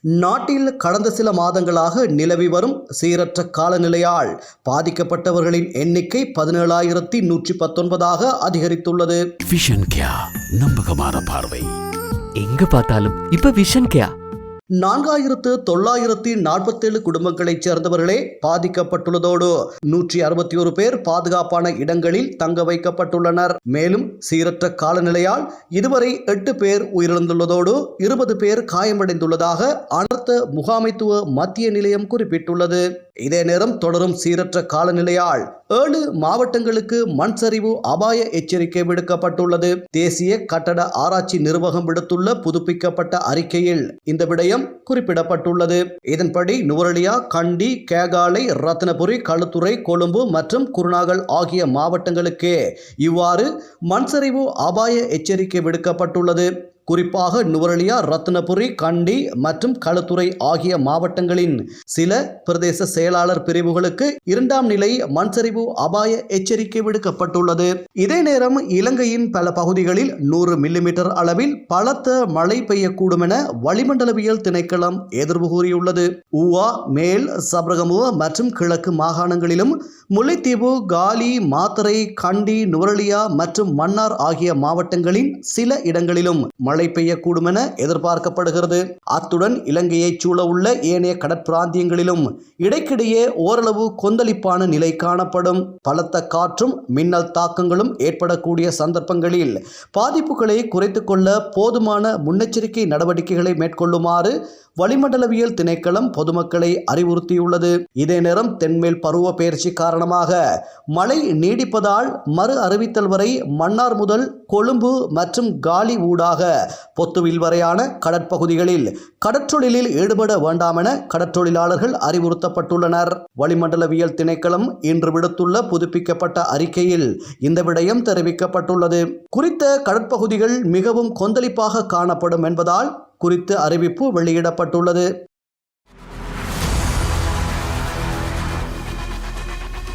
நாட்டில் கடந்த சில மாதங்களாக நிலவி வரும் சீரற்ற காலநிலையால் பாதிக்கப்பட்டவர்களின் எண்ணிக்கை பதினேழாயிரத்தி நூற்றி பத்தொன்பதாக அதிகரித்துள்ளது. விஷன் கியா நம்பகமான பார்வை. எங்க பார்த்தாலும் இப்ப விஷன் கேயா நான்காயிரத்து தொள்ளாயிரத்தி நாற்பத்தேழு குடும்பங்களைச் சேர்ந்தவர்களே பாதிக்கப்பட்டுள்ளதோடு நூற்றி அறுபத்தி ஒரு பேர் பாதுகாப்பான இடங்களில் தங்க வைக்கப்பட்டுள்ளனர். மேலும் சீரற்ற காலநிலையால் இதுவரை எட்டு பேர் உயிரிழந்துள்ளதோடு இருபது பேர் காயமடைந்துள்ளதாக அனர்த்த முகாமைத்துவ மத்திய நிலையம் குறிப்பிட்டுள்ளது. இதே நேரம் தொடரும் சீரற்ற காலநிலையால் ஏழு மாவட்டங்களுக்கு மண் சரிவு அபாய எச்சரிக்கை விடுக்கப்பட்டுள்ளது. தேசிய கட்டட ஆராய்ச்சி நிர்வாகம் விடுத்துள்ள புதுப்பிக்கப்பட்ட அறிக்கையில் இந்த விடயம் குறிப்பிடப்பட்டுள்ளது. இதன்படி நுவரலியா கண்டி கேகாலை ரத்னபுரி களுத்துறை கொழும்பு மற்றும் குருநாகல் ஆகிய மாவட்டங்களுக்கே இவ்வாறு மண் சரிவு அபாய எச்சரிக்கை விடுக்கப்பட்டுள்ளது. குறிப்பாக நுவரலியா ரத்னபுரி கண்டி மற்றும் களுத்துறை ஆகிய மாவட்டங்களின் சில பிரதேச செயலாளர் பிரிவுகளுக்கு இரண்டாம் நிலை மண்சரிவு அபாய எச்சரிக்கை விடுக்கப்பட்டுள்ளது. இதே நேரம் இலங்கையின் பல பகுதிகளில் நூறு மில்லிமீட்டர் அளவில் பலத்த மழை பெய்யக்கூடும் என வளிமண்டலவியல் திணைக்களம் எதிர்வு கூறியுள்ளது. ஊவா மேல் சபரகமுவ மற்றும் கிழக்கு மாகாணங்களிலும் முல்லைத்தீவு காலி மாத்தரை கண்டி நுவரலியா மற்றும் மன்னார் ஆகிய மாவட்டங்களின் சில இடங்களிலும் மழை பெய்யக்கூடும் என எதிர்பார்க்கப்படுகிறது. அத்துடன் இலங்கையைச் சூழ உள்ள ஏனைய கடற்பிராந்தியங்களிலும் இடைக்கிடையே ஓரளவு கொந்தளிப்பான நிலை காணப்படும். பலத்த காற்றும் மின்னல் தாக்கங்களும் ஏற்படக்கூடிய சந்தர்ப்பங்களில் பாதிப்புகளை குறைத்துக்கொள்ள போதுமான முன்னெச்சரிக்கை நடவடிக்கைகளை மேற்கொள்ளுமாறு வளிமண்டலவியல் திணைக்களம் பொதுமக்களை அறிவுறுத்தியுள்ளது. இதே நேரம் தென்மேல் பருவ பெயர்ச்சி காரணமாக மழை நீடிப்பதால் மறு அறிவித்தல் வரை மன்னார் முதல் கொழும்பு மற்றும் காலி ஊடாக பொத்துவில் வரையான கடற்பகுதிகளில் கடற்றொழிலில் ஈடுபட வேண்டாம் என கடற்றொழிலாளர்கள் அறிவுறுத்தப்பட்டுள்ளனர். வளிமண்டலவியல் திணைக்களம் இன்று விடுத்துள்ள புதுப்பிக்கப்பட்ட அறிக்கையில் இந்த விடயம் தெரிவிக்கப்பட்டுள்ளது. குறித்த கடற்பகுதிகள் மிகவும் கொந்தளிப்பாக காணப்படும் என்பதால் குறித்த அறிவிப்பு வெளியிடப்பட்டுள்ளது.